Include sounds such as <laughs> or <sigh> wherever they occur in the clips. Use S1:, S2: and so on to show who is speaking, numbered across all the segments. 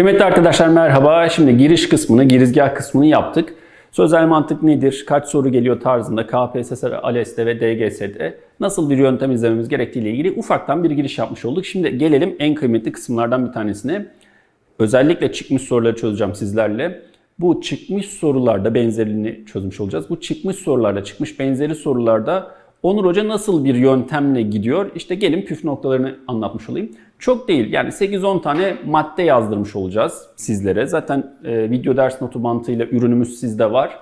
S1: Kıymetli arkadaşlar merhaba. Şimdi giriş kısmını, girizgah kısmını yaptık. Sözel mantık nedir? Kaç soru geliyor tarzında KPSS, ALES'te ve DGS'de nasıl bir yöntem izlememiz gerektiği ile ilgili ufaktan bir giriş yapmış olduk. Şimdi gelelim en kıymetli kısımlardan bir tanesine. Özellikle çıkmış soruları çözeceğim sizlerle. Bu çıkmış sorularda benzerini çözmüş olacağız. Bu çıkmış sorularda, çıkmış benzeri sorularda Onur Hoca nasıl bir yöntemle gidiyor? İşte gelin püf noktalarını anlatmış olayım. Çok değil yani 8-10 tane madde yazdırmış olacağız sizlere. Zaten e, video ders notu mantığıyla ürünümüz sizde var.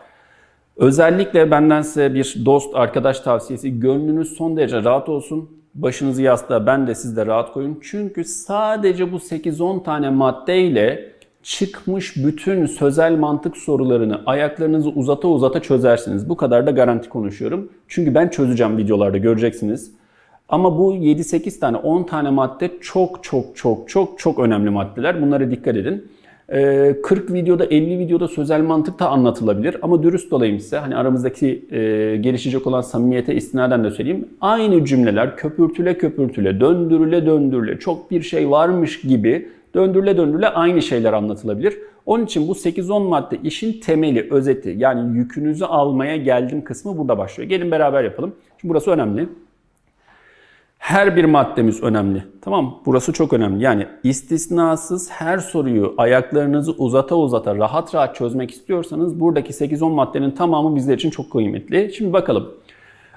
S1: Özellikle benden size bir dost, arkadaş tavsiyesi. Gönlünüz son derece rahat olsun. Başınızı yastığa ben de siz de rahat koyun. Çünkü sadece bu 8-10 tane maddeyle çıkmış bütün sözel mantık sorularını ayaklarınızı uzata uzata çözersiniz. Bu kadar da garanti konuşuyorum. Çünkü ben çözeceğim videolarda göreceksiniz. Ama bu 7-8 tane 10 tane madde çok çok çok çok çok önemli maddeler. Bunlara dikkat edin. Ee, 40 videoda 50 videoda sözel mantık da anlatılabilir ama dürüst olayım size hani aramızdaki e, gelişecek olan samimiyete istinaden de söyleyeyim. Aynı cümleler köpürtüle köpürtüle döndürüle döndürüle çok bir şey varmış gibi döndürüle döndürüle aynı şeyler anlatılabilir. Onun için bu 8-10 madde işin temeli, özeti yani yükünüzü almaya geldim kısmı burada başlıyor. Gelin beraber yapalım. Şimdi burası önemli. Her bir maddemiz önemli. Tamam? Burası çok önemli. Yani istisnasız her soruyu ayaklarınızı uzata uzata rahat rahat çözmek istiyorsanız buradaki 8-10 maddenin tamamı bizler için çok kıymetli. Şimdi bakalım.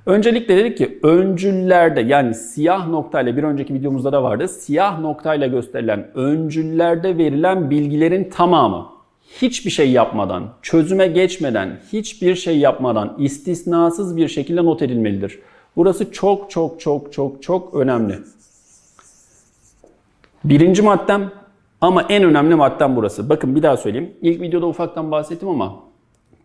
S1: Öncelikle dedik ki öncüllerde yani siyah noktayla bir önceki videomuzda da vardı. Siyah noktayla gösterilen öncüllerde verilen bilgilerin tamamı hiçbir şey yapmadan, çözüme geçmeden, hiçbir şey yapmadan istisnasız bir şekilde not edilmelidir. Burası çok çok çok çok çok önemli. Birinci maddem ama en önemli maddem burası. Bakın bir daha söyleyeyim. İlk videoda ufaktan bahsettim ama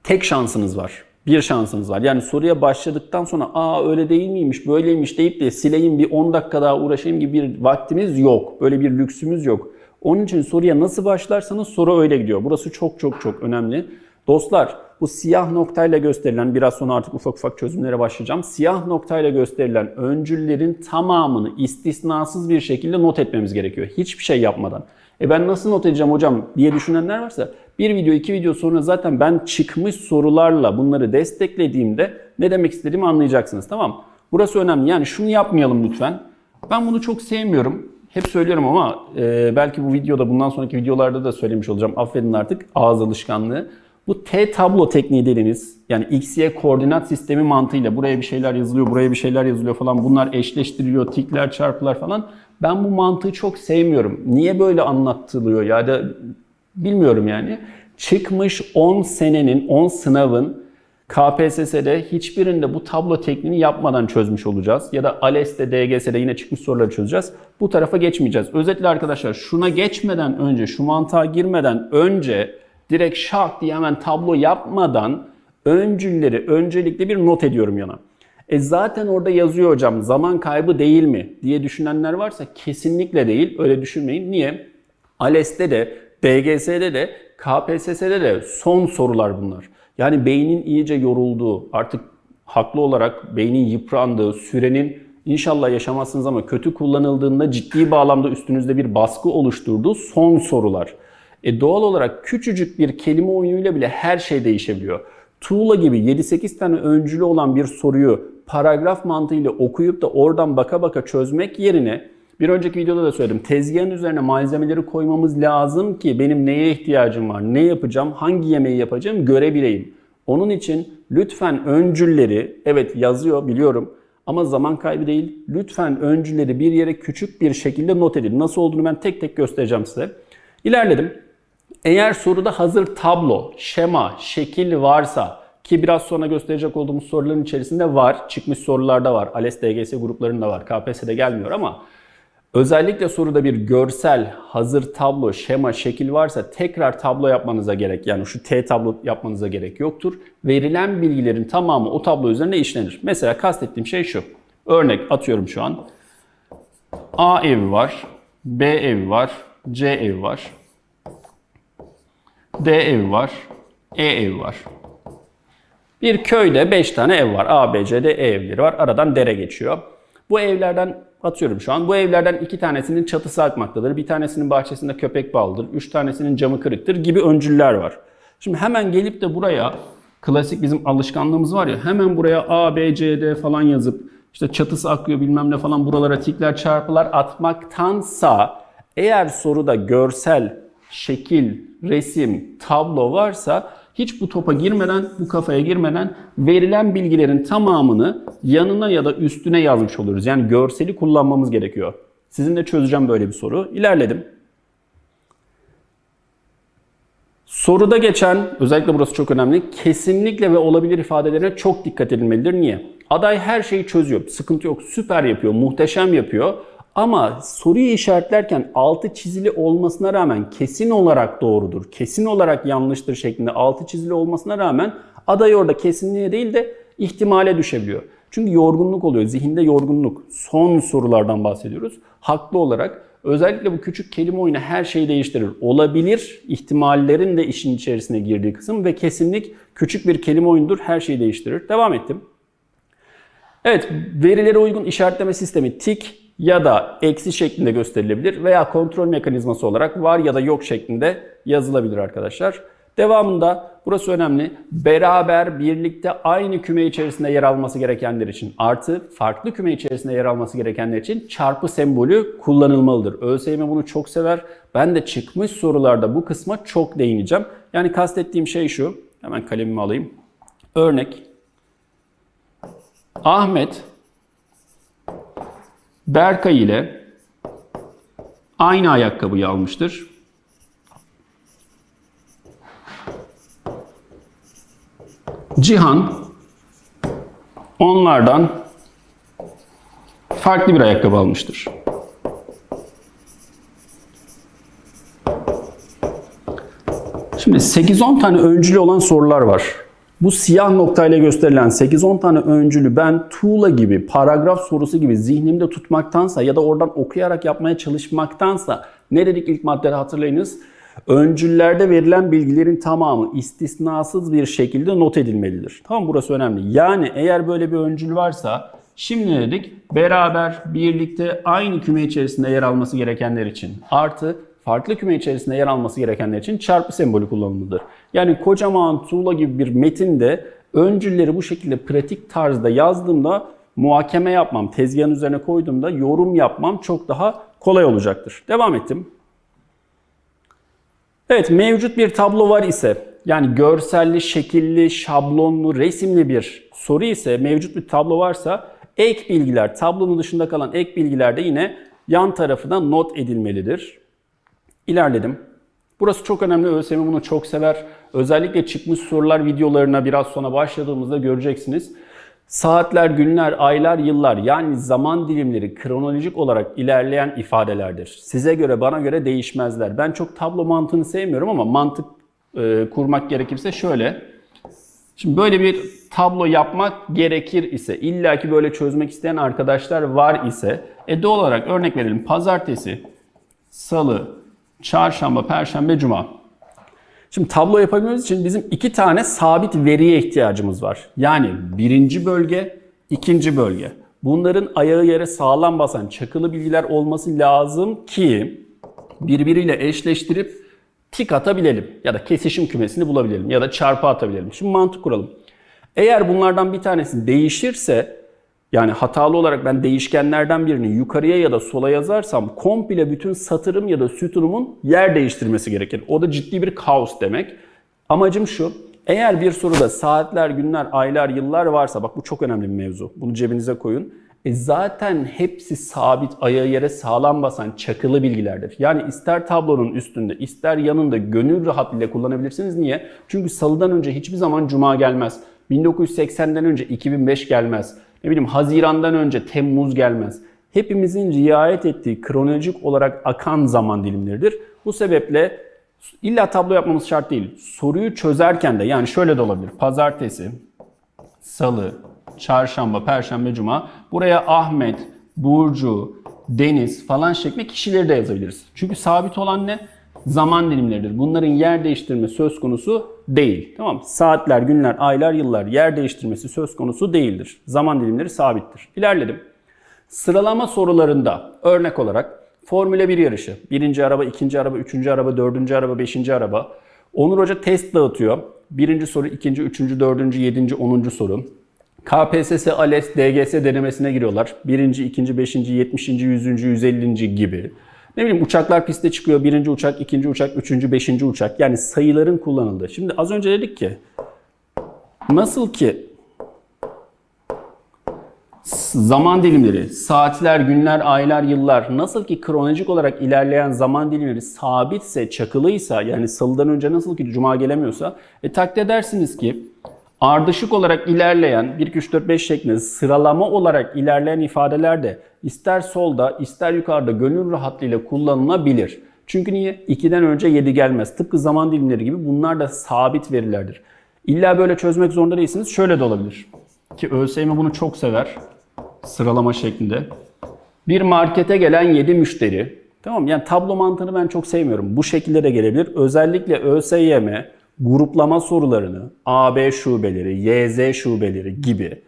S1: tek şansınız var. Bir şansınız var. Yani soruya başladıktan sonra aa öyle değil miymiş, böyleymiş deyip de sileyim bir 10 dakika daha uğraşayım gibi bir vaktimiz yok. Böyle bir lüksümüz yok. Onun için soruya nasıl başlarsanız soru öyle gidiyor. Burası çok çok çok önemli. Dostlar bu siyah noktayla gösterilen biraz sonra artık ufak ufak çözümlere başlayacağım. Siyah noktayla gösterilen öncüllerin tamamını istisnasız bir şekilde not etmemiz gerekiyor. Hiçbir şey yapmadan. E ben nasıl not edeceğim hocam diye düşünenler varsa bir video iki video sonra zaten ben çıkmış sorularla bunları desteklediğimde ne demek istediğimi anlayacaksınız tamam Burası önemli yani şunu yapmayalım lütfen. Ben bunu çok sevmiyorum. Hep söylüyorum ama e, belki bu videoda bundan sonraki videolarda da söylemiş olacağım. Affedin artık ağız alışkanlığı. Bu T tablo tekniği dediğimiz yani x, y koordinat sistemi mantığıyla buraya bir şeyler yazılıyor, buraya bir şeyler yazılıyor falan. Bunlar eşleştiriliyor, tikler, çarpılar falan. Ben bu mantığı çok sevmiyorum. Niye böyle anlatılıyor ya da bilmiyorum yani. Çıkmış 10 senenin, 10 sınavın KPSS'de hiçbirinde bu tablo tekniğini yapmadan çözmüş olacağız. Ya da ALES'te, DGS'de yine çıkmış soruları çözeceğiz. Bu tarafa geçmeyeceğiz. Özetle arkadaşlar şuna geçmeden önce, şu mantığa girmeden önce direkt şak diye hemen tablo yapmadan öncülleri öncelikle bir not ediyorum yana. E zaten orada yazıyor hocam zaman kaybı değil mi diye düşünenler varsa kesinlikle değil. Öyle düşünmeyin. Niye? ALES'te de, DGS'de de, KPSS'de de son sorular bunlar. Yani beynin iyice yorulduğu, artık haklı olarak beynin yıprandığı, sürenin inşallah yaşamazsınız ama kötü kullanıldığında ciddi bağlamda üstünüzde bir baskı oluşturduğu son sorular. E doğal olarak küçücük bir kelime oyunuyla bile her şey değişebiliyor. Tuğla gibi 7-8 tane öncülü olan bir soruyu paragraf mantığıyla okuyup da oradan baka baka çözmek yerine bir önceki videoda da söyledim. Tezgahın üzerine malzemeleri koymamız lazım ki benim neye ihtiyacım var, ne yapacağım, hangi yemeği yapacağım görebileyim. Onun için lütfen öncülleri, evet yazıyor biliyorum ama zaman kaybı değil. Lütfen öncülleri bir yere küçük bir şekilde not edin. Nasıl olduğunu ben tek tek göstereceğim size. İlerledim. Eğer soruda hazır tablo, şema, şekil varsa ki biraz sonra gösterecek olduğumuz soruların içerisinde var. Çıkmış sorularda var. ALES, DGS gruplarında var. KPSS'de gelmiyor ama özellikle soruda bir görsel, hazır tablo, şema, şekil varsa tekrar tablo yapmanıza gerek. Yani şu T tablo yapmanıza gerek yoktur. Verilen bilgilerin tamamı o tablo üzerine işlenir. Mesela kastettiğim şey şu. Örnek atıyorum şu an. A evi var, B evi var, C evi var. D evi var, E evi var. Bir köyde 5 tane ev var. A, B, C, D, E evleri var. Aradan dere geçiyor. Bu evlerden atıyorum şu an bu evlerden iki tanesinin çatısı akmaktadır. Bir tanesinin bahçesinde köpek bağlıdır. Üç tanesinin camı kırıktır gibi öncüller var. Şimdi hemen gelip de buraya klasik bizim alışkanlığımız var ya hemen buraya A, B, C, D falan yazıp işte çatısı akıyor bilmem ne falan buralara tikler çarpılar atmaktansa eğer soruda görsel, şekil, resim, tablo varsa hiç bu topa girmeden, bu kafaya girmeden verilen bilgilerin tamamını yanına ya da üstüne yazmış oluruz. Yani görseli kullanmamız gerekiyor. Sizinle çözeceğim böyle bir soru. İlerledim. Soruda geçen, özellikle burası çok önemli, kesinlikle ve olabilir ifadelerine çok dikkat edilmelidir. Niye? Aday her şeyi çözüyor, sıkıntı yok, süper yapıyor, muhteşem yapıyor. Ama soruyu işaretlerken altı çizili olmasına rağmen kesin olarak doğrudur, kesin olarak yanlıştır şeklinde altı çizili olmasına rağmen aday orada kesinliğe değil de ihtimale düşebiliyor. Çünkü yorgunluk oluyor, zihinde yorgunluk. Son sorulardan bahsediyoruz. Haklı olarak özellikle bu küçük kelime oyunu her şeyi değiştirir. Olabilir ihtimallerin de işin içerisine girdiği kısım ve kesinlik küçük bir kelime oyundur, her şeyi değiştirir. Devam ettim. Evet, verilere uygun işaretleme sistemi tik ya da eksi şeklinde gösterilebilir veya kontrol mekanizması olarak var ya da yok şeklinde yazılabilir arkadaşlar. Devamında burası önemli. Beraber birlikte aynı küme içerisinde yer alması gerekenler için artı farklı küme içerisinde yer alması gerekenler için çarpı sembolü kullanılmalıdır. ÖSYM bunu çok sever. Ben de çıkmış sorularda bu kısma çok değineceğim. Yani kastettiğim şey şu. Hemen kalemimi alayım. Örnek. Ahmet Berkay ile aynı ayakkabıyı almıştır. Cihan onlardan farklı bir ayakkabı almıştır. Şimdi 8-10 tane öncülü olan sorular var. Bu siyah noktayla gösterilen 8-10 tane öncülü ben tuğla gibi, paragraf sorusu gibi zihnimde tutmaktansa ya da oradan okuyarak yapmaya çalışmaktansa ne dedik ilk maddede hatırlayınız? Öncüllerde verilen bilgilerin tamamı istisnasız bir şekilde not edilmelidir. Tamam burası önemli. Yani eğer böyle bir öncül varsa şimdi ne dedik? Beraber, birlikte aynı küme içerisinde yer alması gerekenler için artı farklı küme içerisinde yer alması gerekenler için çarpı sembolü kullanılır. Yani kocaman tuğla gibi bir metinde öncülleri bu şekilde pratik tarzda yazdığımda muhakeme yapmam, tezgahın üzerine koyduğumda yorum yapmam çok daha kolay olacaktır. Devam ettim. Evet mevcut bir tablo var ise yani görselli, şekilli, şablonlu, resimli bir soru ise mevcut bir tablo varsa ek bilgiler, tablonun dışında kalan ek bilgiler de yine yan tarafına not edilmelidir. İlerledim. Burası çok önemli. ÖSYM bunu çok sever. Özellikle çıkmış sorular videolarına biraz sonra başladığımızda göreceksiniz. Saatler, günler, aylar, yıllar yani zaman dilimleri kronolojik olarak ilerleyen ifadelerdir. Size göre, bana göre değişmezler. Ben çok tablo mantığını sevmiyorum ama mantık e, kurmak gerekirse şöyle. Şimdi böyle bir tablo yapmak gerekir ise, illaki böyle çözmek isteyen arkadaşlar var ise, e doğal olarak örnek verelim. Pazartesi, salı, çarşamba, perşembe, cuma. Şimdi tablo yapabilmemiz için bizim iki tane sabit veriye ihtiyacımız var. Yani birinci bölge, ikinci bölge. Bunların ayağı yere sağlam basan çakılı bilgiler olması lazım ki birbiriyle eşleştirip tik atabilelim. Ya da kesişim kümesini bulabilelim. Ya da çarpı atabilelim. Şimdi mantık kuralım. Eğer bunlardan bir tanesi değişirse yani hatalı olarak ben değişkenlerden birini yukarıya ya da sola yazarsam komple bütün satırım ya da sütunumun yer değiştirmesi gerekir. O da ciddi bir kaos demek. Amacım şu. Eğer bir soruda saatler, günler, aylar, yıllar varsa bak bu çok önemli bir mevzu. Bunu cebinize koyun. E zaten hepsi sabit, ayağı yere sağlam basan çakılı bilgilerdir. Yani ister tablonun üstünde, ister yanında gönül rahatlığıyla kullanabilirsiniz. Niye? Çünkü salıdan önce hiçbir zaman cuma gelmez. 1980'den önce 2005 gelmez ne bileyim Haziran'dan önce Temmuz gelmez. Hepimizin riayet ettiği kronolojik olarak akan zaman dilimleridir. Bu sebeple illa tablo yapmamız şart değil. Soruyu çözerken de yani şöyle de olabilir. Pazartesi, salı, çarşamba, perşembe, cuma. Buraya Ahmet, Burcu, Deniz falan şeklinde kişileri de yazabiliriz. Çünkü sabit olan ne? zaman dilimleridir. Bunların yer değiştirme söz konusu değil. Tamam Saatler, günler, aylar, yıllar yer değiştirmesi söz konusu değildir. Zaman dilimleri sabittir. İlerledim. Sıralama sorularında örnek olarak Formüle 1 yarışı. Birinci araba, ikinci araba, üçüncü araba, dördüncü araba, beşinci araba. Onur Hoca test dağıtıyor. Birinci soru, ikinci, üçüncü, dördüncü, yedinci, onuncu soru. KPSS, ALES, DGS denemesine giriyorlar. Birinci, ikinci, beşinci, yetmişinci, yüzüncü, yüz ellinci gibi. Ne bileyim uçaklar piste çıkıyor. Birinci uçak, ikinci uçak, üçüncü, beşinci uçak. Yani sayıların kullanıldığı. Şimdi az önce dedik ki nasıl ki zaman dilimleri, saatler, günler, aylar, yıllar nasıl ki kronolojik olarak ilerleyen zaman dilimleri sabitse, çakılıysa yani salıdan önce nasıl ki cuma gelemiyorsa e, takdir edersiniz ki ardışık olarak ilerleyen 1, 2, 3, 4, 5 şeklinde sıralama olarak ilerleyen ifadeler de ister solda ister yukarıda gönül rahatlığıyla kullanılabilir. Çünkü niye? 2'den önce 7 gelmez. Tıpkı zaman dilimleri gibi bunlar da sabit verilerdir. İlla böyle çözmek zorunda değilsiniz. Şöyle de olabilir. Ki ÖSYM bunu çok sever sıralama şeklinde. Bir markete gelen 7 müşteri. Tamam yani tablo mantığını ben çok sevmiyorum. Bu şekilde de gelebilir. Özellikle ÖSYM gruplama sorularını AB şubeleri, YZ şubeleri gibi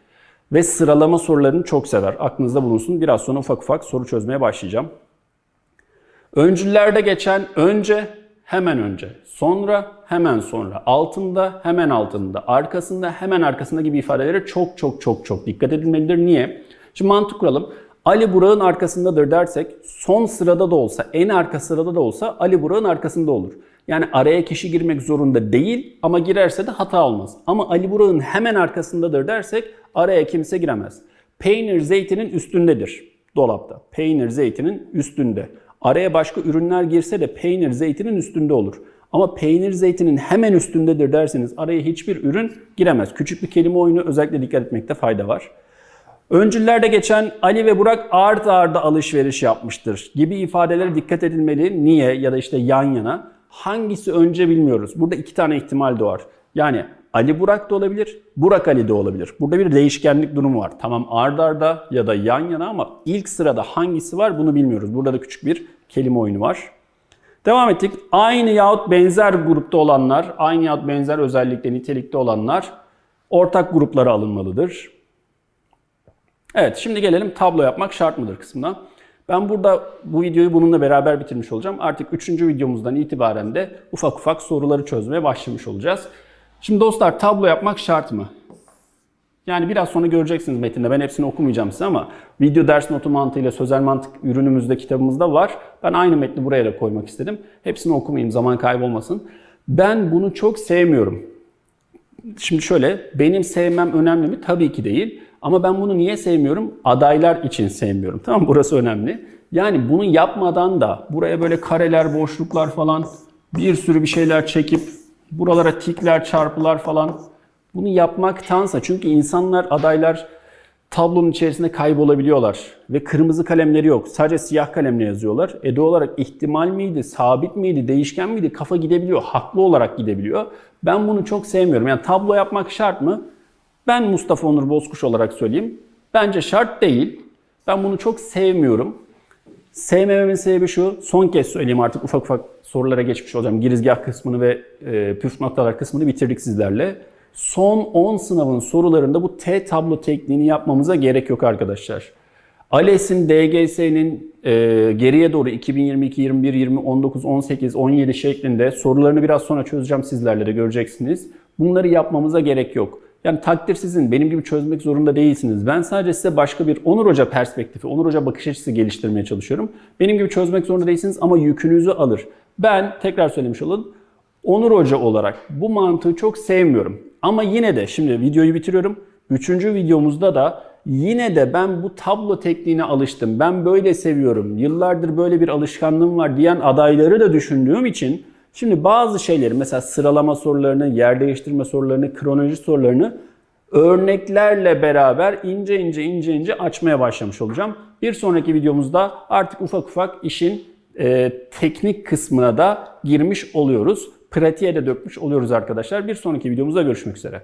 S1: ve sıralama sorularını çok sever. Aklınızda bulunsun. Biraz sonra ufak ufak soru çözmeye başlayacağım. Öncüllerde geçen önce, hemen önce, sonra, hemen sonra, altında, hemen altında, arkasında, hemen arkasında gibi ifadelere çok çok çok çok dikkat edilmelidir. Niye? Şimdi mantık kuralım. Ali Burak'ın arkasındadır dersek son sırada da olsa, en arka sırada da olsa Ali Burak'ın arkasında olur. Yani araya kişi girmek zorunda değil ama girerse de hata olmaz. Ama Ali Burak'ın hemen arkasındadır dersek araya kimse giremez. Peynir zeytinin üstündedir dolapta. Peynir zeytinin üstünde. Araya başka ürünler girse de peynir zeytinin üstünde olur. Ama peynir zeytinin hemen üstündedir derseniz araya hiçbir ürün giremez. Küçük bir kelime oyunu özellikle dikkat etmekte fayda var. Öncüllerde geçen Ali ve Burak art arda alışveriş yapmıştır gibi ifadelere dikkat edilmeli. Niye ya da işte yan yana. Hangisi önce bilmiyoruz. Burada iki tane ihtimal doğar. Yani Ali Burak da olabilir, Burak Ali de olabilir. Burada bir değişkenlik durumu var. Tamam ard arda ya da yan yana ama ilk sırada hangisi var bunu bilmiyoruz. Burada da küçük bir kelime oyunu var. Devam ettik. Aynı yahut benzer grupta olanlar, aynı yahut benzer özellikle nitelikte olanlar ortak gruplara alınmalıdır. Evet şimdi gelelim tablo yapmak şart mıdır kısmına. Ben burada bu videoyu bununla beraber bitirmiş olacağım. Artık üçüncü videomuzdan itibaren de ufak ufak soruları çözmeye başlamış olacağız. Şimdi dostlar tablo yapmak şart mı? Yani biraz sonra göreceksiniz metinde. Ben hepsini okumayacağım size ama video ders notu mantığıyla sözel mantık ürünümüzde kitabımızda var. Ben aynı metni buraya da koymak istedim. Hepsini okumayayım zaman kaybolmasın. Ben bunu çok sevmiyorum. Şimdi şöyle benim sevmem önemli mi? Tabii ki değil. Ama ben bunu niye sevmiyorum? Adaylar için sevmiyorum. <laughs> Tamam? Burası önemli. Yani bunu yapmadan da buraya böyle kareler, boşluklar falan bir sürü bir şeyler çekip buralara tikler, çarpılar falan bunu yapmaktansa çünkü insanlar, adaylar tablonun içerisinde kaybolabiliyorlar ve kırmızı kalemleri yok. Sadece siyah kalemle yazıyorlar. E doğal olarak ihtimal miydi, sabit miydi, değişken miydi? Kafa gidebiliyor, haklı olarak gidebiliyor. Ben bunu çok sevmiyorum. Yani tablo yapmak şart mı? Ben Mustafa Onur Bozkuş olarak söyleyeyim. Bence şart değil. Ben bunu çok sevmiyorum. Sevmememin sebebi şu. Son kez söyleyeyim artık ufak ufak sorulara geçmiş olacağım. Girizgah kısmını ve e, püf noktalar kısmını bitirdik sizlerle. Son 10 sınavın sorularında bu T tablo tekniğini yapmamıza gerek yok arkadaşlar. ALES'in, DGS'nin e, geriye doğru 2022, 21, 20, 19, 18, 17 şeklinde sorularını biraz sonra çözeceğim sizlerle de göreceksiniz. Bunları yapmamıza gerek yok. Yani takdir sizin. Benim gibi çözmek zorunda değilsiniz. Ben sadece size başka bir Onur Hoca perspektifi, Onur Hoca bakış açısı geliştirmeye çalışıyorum. Benim gibi çözmek zorunda değilsiniz ama yükünüzü alır. Ben tekrar söylemiş olalım. Onur Hoca olarak bu mantığı çok sevmiyorum. Ama yine de şimdi videoyu bitiriyorum. Üçüncü videomuzda da yine de ben bu tablo tekniğine alıştım. Ben böyle seviyorum. Yıllardır böyle bir alışkanlığım var diyen adayları da düşündüğüm için Şimdi bazı şeyleri mesela sıralama sorularını, yer değiştirme sorularını, kronoloji sorularını örneklerle beraber ince ince ince ince açmaya başlamış olacağım. Bir sonraki videomuzda artık ufak ufak işin e, teknik kısmına da girmiş oluyoruz. Pratiğe de dökmüş oluyoruz arkadaşlar. Bir sonraki videomuzda görüşmek üzere.